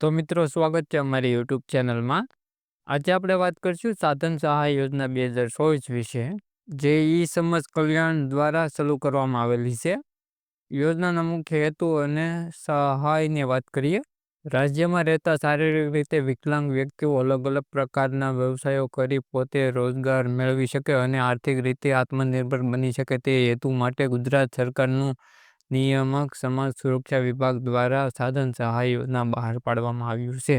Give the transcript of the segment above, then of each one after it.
તો મિત્રો, સ્વાગત છે અમારી યુટ્યુબ ચેનલમાં. આજે આપણે વાત કરીશું સાધન સહાય યોજના બે હજાર ચોવીસ વિશે, જે ઈ સમાજ કલ્યાણ દ્વારા શરૂ કરવામાં આવેલી છે. યોજનાના મુખ્ય હેતુ અને સહાયની વાત કરીએ, રાજ્યમાં રહેતા શારીરિક રીતે વિકલાંગ વ્યક્તિઓ અલગ અલગ પ્રકારના વ્યવસાયો કરી પોતે રોજગાર મેળવી શકે અને આર્થિક રીતે આત્મનિર્ભર બની શકે તે હેતુ માટે ગુજરાત સરકારનું નિયામક સમાજ સુરક્ષા વિભાગ દ્વારા સાધન સહાય યોજના બહાર પાડવામાં આવ્યું છે.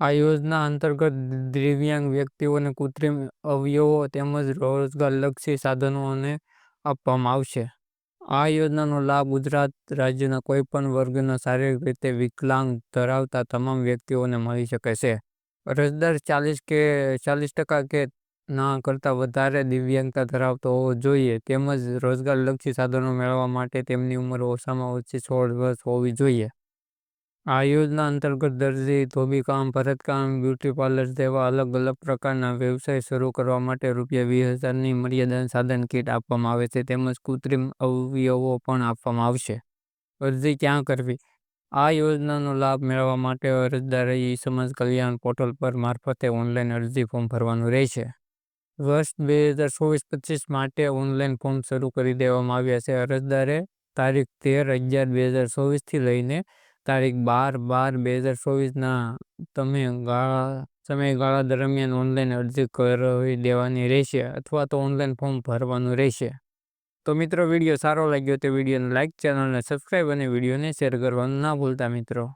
આ યોજના અંતર્ગત દિવ્યાંગ વ્યક્તિઓને કૃત્રિમ અવયવો તેમજ રોજગારલક્ષી સાધનોને આપવામાં આવશે. આ યોજનાનો લાભ ગુજરાત રાજ્યના કોઈપણ વર્ગના શારીરિક રીતે વિકલાંગ ધરાવતા તમામ વ્યક્તિઓને મળી શકે છે. અરજદાર ચાલીસ કે ચાલીસ ટકા કે ના કરતાં વધારે દિવ્યાંગતા ધરાવતો હોવો જોઈએ. તેમજ રોજગારલક્ષી સાધનો મેળવવા માટે તેમની ઉંમર ઓછામાં ઓછી સોળ વર્ષ હોવી જોઈએ. આ યોજના અંતર્ગત દરજી, ધોબીકામ, ભરતકામ, બ્યુટી પાર્લર જેવા અલગ અલગ પ્રકારના વ્યવસાય શરૂ કરવા માટે રૂપિયા વીસ હજારની મર્યાદા સાધન કીટ આપવામાં આવે છે. તેમજ કૃત્રિમ અવયવો પણ આપવામાં આવશે. અરજી ક્યાં કરવી? આ યોજનાનો લાભ મેળવવા માટે અરજદારે ઈ સમાજ કલ્યાણ પોર્ટલ પર મારફતે ઓનલાઈન અરજી ફોર્મ ભરવાનું રહેશે. વર્ષ બે હજાર ચોવીસ પચીસ માટે ઓનલાઈન ફોર્મ શરૂ કરી દેવામાં આવ્યા છે. અરજદારે તારીખ તેર અગિયાર બે હજાર ચોવીસથી લઈને તારીખ બાર બાર બે હજાર ચોવીસના તમે ગાળા, સમયગાળા દરમિયાન ઓનલાઈન અરજી કરાવી દેવાની રહેશે અથવા તો ઓનલાઈન ફોર્મ ભરવાનું રહેશે. તો મિત્રો, વીડિયો સારો લાગ્યો તો વિડીયોને લાઇક ચેનલને સબસ્ક્રાઈબ અને વિડીયોને શેર કરવાનું ના ભૂલતા મિત્રો.